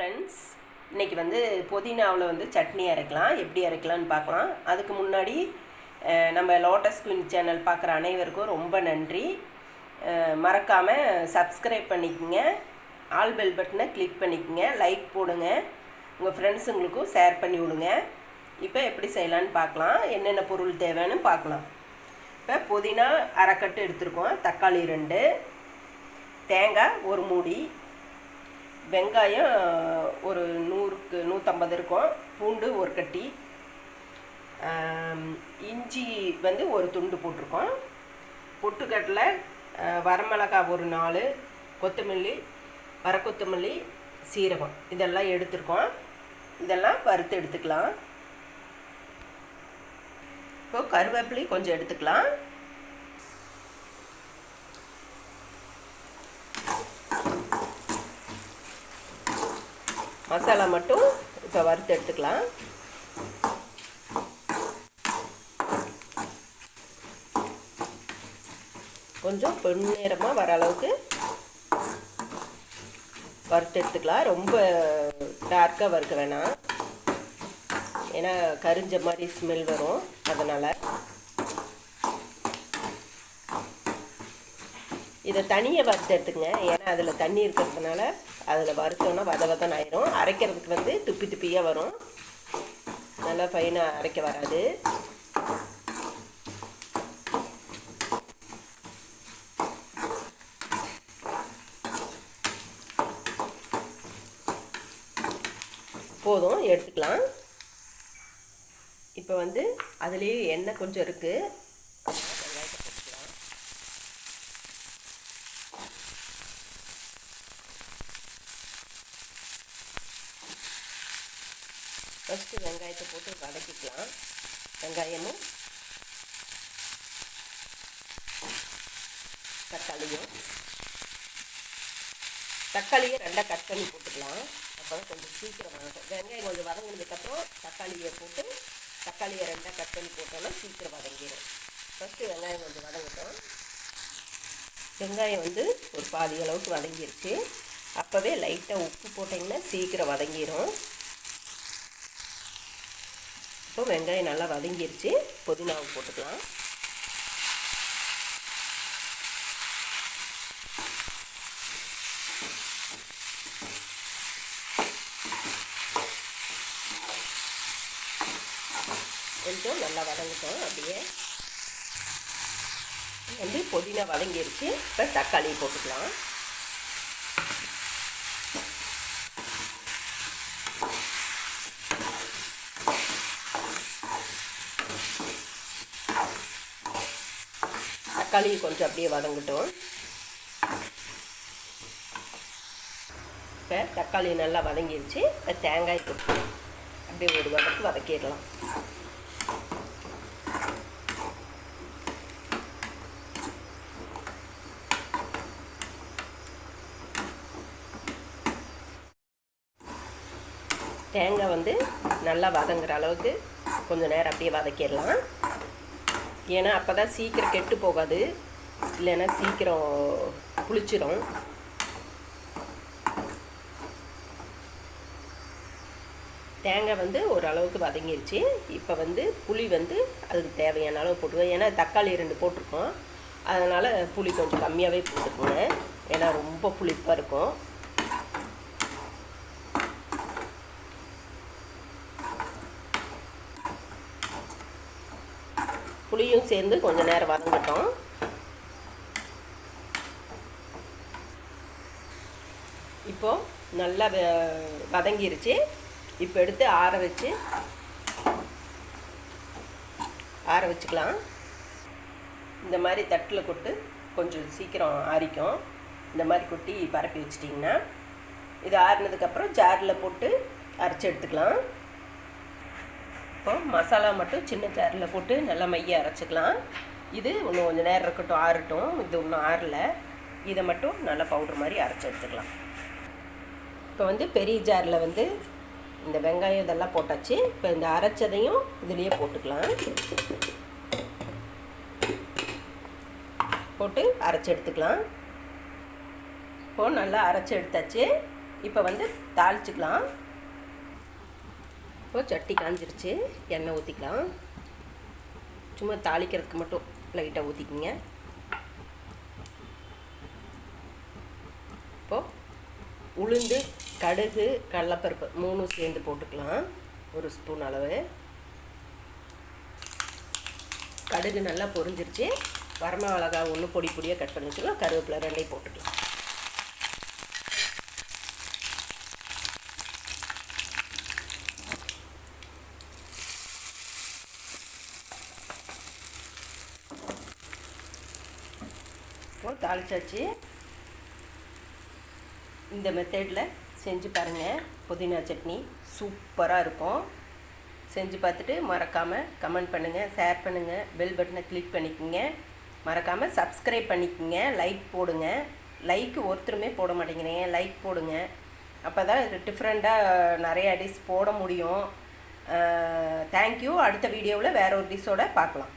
Friends இன்றைக்கி வந்து புதினாவில் வந்து சட்னி அரைக்கலாம். எப்படி அரைக்கலாம்னு பார்க்கலாம். அதுக்கு முன்னாடி நம்ம லோட்டஸ் குயின் சேனல் பார்க்குற அனைவருக்கும் ரொம்ப நன்றி. மறக்காமல் சப்ஸ்கிரைப் பண்ணிக்கோங்க. ஆல் பெல் பட்டனை கிளிக் பண்ணிக்கோங்க. லைக் போடுங்க. உங்கள் ஃப்ரெண்ட்ஸுங்களுக்கும் ஷேர் பண்ணி விடுங்க. இப்போ எப்படி செய்யலான்னு பார்க்கலாம். என்னென்ன பொருள் தேவைன்னு பார்க்கலாம். இப்போ புதினா அரைக்கட்டு எடுத்துருக்கோம். தக்காளி ரெண்டு தேங்காய் ஒரு மூடி வெங்காயம் ஒரு நூறுக்கு நூற்றம்பது இருக்கும். பூண்டு ஒரு கட்டி. இஞ்சி வந்து ஒரு துண்டு போட்டிருக்கோம். பொட்டுக்கடலை வரமிளகா வரமிளகாய் ஒரு நாலு கொத்தமல்லி வரக்கொத்தமல்லி சீரகம். இதெல்லாம் எடுத்துருக்கோம். இதெல்லாம் வறுத்து எடுத்துக்கலாம். இப்போது கருவேப்பிலையும் கொஞ்சம் எடுத்துக்கலாம். மசாலா மட்டும் இப்போ வறுத்து எடுத்துக்கலாம். கொஞ்சம் பொன்னிறமாக வர அளவுக்கு வறுத்து எடுத்துக்கலாம். ரொம்ப டார்க்காக வறுக்க வேணாம். ஏன்னா கரிஞ்ச மாதிரி ஸ்மெல் வரும். அதனால் இதை தனியாக வறுத்து எடுத்துங்க ஏன்னா அதில் தண்ணி இருக்கிறதுனால அதில் வறுத்தோன்னா வத வதன்னு ஆயிரும். அரைக்கிறதுக்கு வந்து துப்பி துப்பியாக வரும். நல்லா ஃபைனாக அரைக்க வராது. போதும் எடுத்துக்கலாம். இப்போ வந்து அதுலேயே எண்ணெய் கொஞ்சம் இருக்குது வெங்காயத்தை போட்டுக்கலாம் ஃபஸ்ட்டு வெங்காயத்தை போட்டு வதக்கிக்கலாம். வெங்காயமும் தக்காளியும். தக்காளியை ரெண்டாக கட் பண்ணி போட்டுக்கலாம். அப்போ தான் கொஞ்சம் சீக்கிரம் வதங்கும் வெங்காயம் கொஞ்சம் வதங்கினதுக்கப்புறம் தக்காளியை போட்டு தக்காளியை ரெண்டாக கட் பண்ணி போட்டோம்னா சீக்கிரம் வதங்கிடும். ஃபஸ்ட்டு வெங்காயம் கொஞ்சம் வதங்கட்டும். வெங்காயம் வந்து ஒரு பாதி அளவுக்கு வதங்கிருச்சு. அப்போவே லைட்டாக உப்பு போட்டிங்கன்னா சீக்கிரம் வதங்கிடும் இப்போ வெங்காயம் நல்லா வதங்கிருச்சு. புதினாவை போட்டுக்கலாம். கொஞ்சம் நல்லா வதங்கிட்டோம் அப்படியே. வந்து புதினா வதங்கிருச்சு. இப்போ தக்காளி போட்டுக்கலாம். தக்காளி கொஞ்சம் அப்படியே வதங்கட்டும். இப்போ தக்காளி நல்லா வதங்கிடுச்சு இப்போ தேங்காய் கொடுத்து அப்படியே ஒரு வதக்கு வதக்கிடலாம். தேங்காய் வந்து நல்லா வதங்குற அளவுக்கு கொஞ்சம் நேரம் அப்படியே வதக்கிடலாம். ஏன்னா அப்போ தான் சீக்கிரம் கெட்டு போகாது. இல்லைன்னா சீக்கிரம் புளிச்சிரும் தேங்காய் வந்து ஓரளவுக்கு வதங்கிருச்சு. இப்போ வந்து புளி வந்து அதுக்கு தேவையான அளவு போட்டுருவோம் ஏன்னா தக்காளி ரெண்டு போட்டிருக்கோம். அதனால் புளி கொஞ்சம் கம்மியாகவே போட்டுக்கோங்க ஏன்னா ரொம்ப புளிப்பாக இருக்கும். புளியும் சேர்ந்து கொஞ்சம் நேரம் வதங்கட்டும். இப்போது நல்லா வ- வதங்கிருச்சு. இப்போ எடுத்து ஆற வச்சு ஆற வச்சுக்கலாம். இந்த மாதிரி தட்டில் கொட்டு கொஞ்சம் சீக்கிரம் ஆறிக்கும். இந்த மாதிரி கொட்டி பரப்பி வச்சிட்டிங்கன்னா இது ஆறினதுக்கப்புறம் ஜாரில் போட்டு அரைச்சி எடுத்துக்கலாம். இப்போ மசாலா மட்டும் சின்ன ஜாரில் போட்டு நல்லா மைய அரைச்சிக்கலாம். இது இன்னும் கொஞ்சம் நேரம் இருக்கட்டும் ஆறட்டும். இது இன்னும் ஆறல. இதை மட்டும் நல்லா பவுடர் மாதிரி அரைச்சி எடுத்துக்கலாம். இப்போ வந்து பெரிய ஜாரில் வந்து இந்த வெங்காயம் இதெல்லாம் போட்டாச்சு. இப்போ இந்த அரைச்சதையும் இதுலேயே போட்டுக்கலாம். போட்டு அரைச்சி எடுத்துக்கலாம். இப்போது நல்லா அரைச்சி எடுத்தாச்சு. இப்போ வந்து தாளிச்சிக்கலாம். இப்போ சட்டி காஞ்சிருச்சு எண்ணெய் ஊற்றிக்கலாம் சும்மா தாளிக்கிறதுக்கு மட்டும் லைட்டாக ஊற்றிக்கிங்க இப்போது உளுந்து கடுகு கடலப்பருப்பு மூணும் சேர்ந்து போட்டுக்கலாம். ஒரு ஸ்பூன் அளவு. கடுகு நல்லா பொரிஞ்சிருச்சு. வரம மிளகா ஒன்று பொடி பொடியாக கட் பண்ணி வச்சுக்கலாம் கருவேப்பிலை ரெண்டையும் போட்டுக்கலாம். தாளிச்சாச்சு. இந்த மெத்தடில் செஞ்சு பாருங்கள் புதினா சட்னி சூப்பராக இருக்கும். செஞ்சு பார்த்துட்டு மறக்காமல் கமெண்ட் பண்ணுங்கள் ஷேர் பண்ணுங்கள் பெல் பட்டனை கிளிக் பண்ணிக்கோங்க. மறக்காமல் சப்ஸ்கிரைப் பண்ணிக்கோங்க லைக் போடுங்க. லைக் ஒருத்தருமே போட மாட்டேங்கிறீங்க லைக் போடுங்க. அப்போ தான் டிஃப்ரெண்ட்டாக நிறைய டிஷ் போட முடியும். தேங்க்யூ அடுத்த வீடியோவில் வேறு ஒரு டிஷ்ஷோட பார்க்கலாம்.